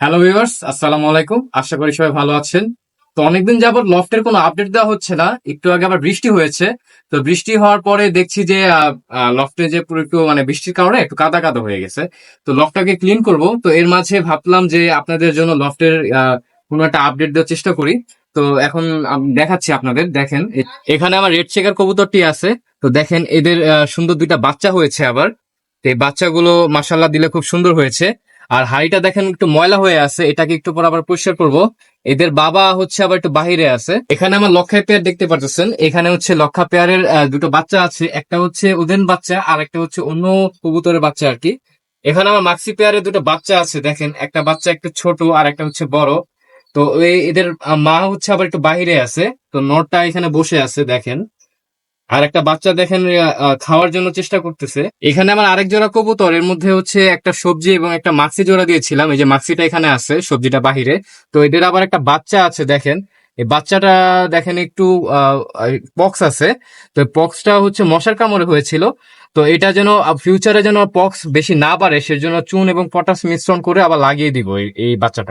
Hello viewers আসসালামু আলাইকুম আশা করি সবাই ভালো আছেন। তো অনেকদিন যাবত লফটের কোনো আপডেট দেওয়া হচ্ছে না। একটু আগে আবার বৃষ্টি হয়েছে। তো বৃষ্টি হওয়ার পরে দেখছি যে লফটে যে পুরো একটু মানে বৃষ্টির কারণে একটু কাদা কাদা হয়ে গেছে। তো লফটাকে ক্লিন করব। তো এর মাঝে ভাবলাম যে আপনাদের জন্য লফটের কোনো একটা আপডেট দেওয়ার চেষ্টা করি। তো এখন দেখাচ্ছি আপনাদের। দেখেন এখানে আমার রেড চেকার কবুতরটি আছে। তো দেখেন, এদের সুন্দর দুইটা বাচ্চা হয়েছে আবার। এই বাচ্চাগুলো মাসাল্লাহ দিলে খুব সুন্দর হয়েছে। আর হাড়িটা দেখেন একটু ময়লা হয়ে আছে, এটাকে একটু পর আবার পরিষ্কার করব। এদের বাবা হচ্ছে আবার একটু বাহিরে আছে। এখানে আমার লক্ষা পেয়ার দেখতে পাচ্ছেন এখানে হচ্ছে লক্ষা পেয়ারের দুটো বাচ্চা আছে। একটা হচ্ছে ওদের বাচ্চা, আর একটা হচ্ছে অন্য কবুতরের বাচ্চা আর কি। এখানে আমার মাক্সি পেয়ারের দুটো বাচ্চা আছে, দেখেন। একটা বাচ্চা একটু ছোট, আর একটা হচ্ছে বড়। তো এদের মা হচ্ছে আবার একটু বাহিরে আছে। তো নটটা এখানে বসে আছে, দেখেন। আর একটা বাচ্চা দেখেন খাওয়ার জন্য চেষ্টা করতেছে। এখানে আমার আরেক জোড়া কবুতর, এর মধ্যে হচ্ছে একটা সবজি এবং একটা মাক্সি জোড়া দিয়েছিলাম। এই যে মাক্সিটা এখানে আছে, সবজিটা বাহিরে। তো এদের আবার একটা বাচ্চা আছে, দেখেন। এই বাচ্চাটা, দেখেন, একটু পক্স আছে। তো পক্সটা হচ্ছে মশার কামড়ে হয়েছিল। তো এটা যেন ফিউচারে যেন পক্স বেশি না বাড়ে, সেজন্য চুন এবং পটাশ মিশ্রণ করে আবার লাগিয়ে দিব এই বাচ্চাটাকে।